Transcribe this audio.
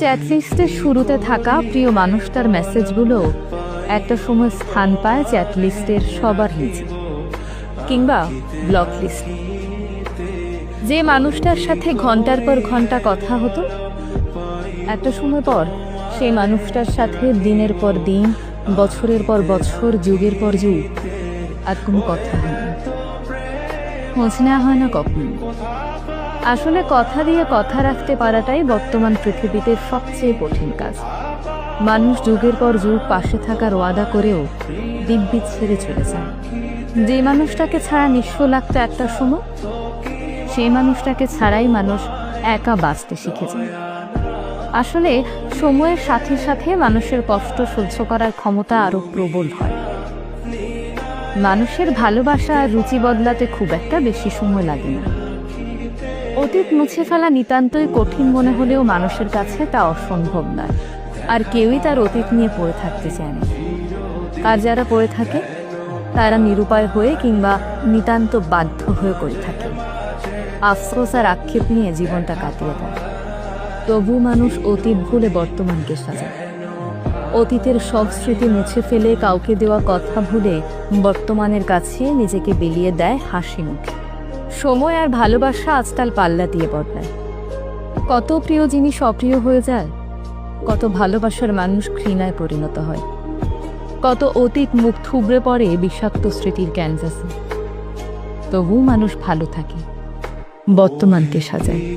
চ্যাটলিস্টের শুরুতে থাকা প্রিয় মানুষটার মেসেজগুলো একটা সময় স্থান পায় চ্যাটলিস্টের সবার নিচে, কিংবা ব্লক লিস্ট। যে মানুষটার সাথে ঘণ্টার পর ঘণ্টা কথা হতো, একটা সময় পর সেই মানুষটার সাথে দিনের পর দিন, বছরের পর বছর, যুগের পর যুগ আর কোনো কথা হয় না খোঁজ নেওয়া হয় না কখনো। আসলে কথা দিয়ে কথা রাখতে পারাটাই বর্তমান পৃথিবীতে সবচেয়ে কঠিন কাজ। মানুষ যুগের পর যুগ পাশে থাকার ওয়াদা করেও দিব্যি ছেড়ে চলে যায়। যে মানুষটাকে ছাড়া নিঃস্ব লাগতো একটা সময়, সেই মানুষটাকে ছাড়াই মানুষ একা বাঁচতে শিখে যায়। আসলে সময়ের সাথে সাথে মানুষের কষ্ট সহ্য করার ক্ষমতা আরও প্রবল হয়। মানুষের ভালোবাসা আর রুচি বদলাতে খুব একটা বেশি সময় লাগে না। অতীত মুছে ফেলা নিতান্তই কঠিন মনে হলেও মানুষের কাছে তা অসম্ভব নয়। আর কেউই তার অতীত নিয়ে পড়ে থাকতে চায় না। আর যারা পড়ে থাকে, তারা নিরুপায় হয়ে কিংবা নিতান্ত বাধ্য হয়ে করে থাকে। আফসোস আর আক্ষেপ নিয়ে জীবনটা কাটিয়ে দেয়। তবু মানুষ অতীত ভুলে বর্তমানকে সাজায়। অতীতের সব স্মৃতি মুছে ফেলে কাউকে দেওয়া কথা ভুলে বর্তমানের কাছে নিজেকে বিলিয়ে দেয় হাসি মুখে। সময় আর ভালোবাসা আজকাল পাল্লা দিয়ে বদলায়। কত প্রিয় জিনিস অপ্রিয় হয়ে যায়, কত ভালোবাসার মানুষ ঘৃণায় পরিণত হয়। কত অতীত মুখ থুবড়ে পড়ে বিষাক্ত স্মৃতির ক্যানভাসে। তবু মানুষ ভালো থাকে বর্তমানকে সাজায়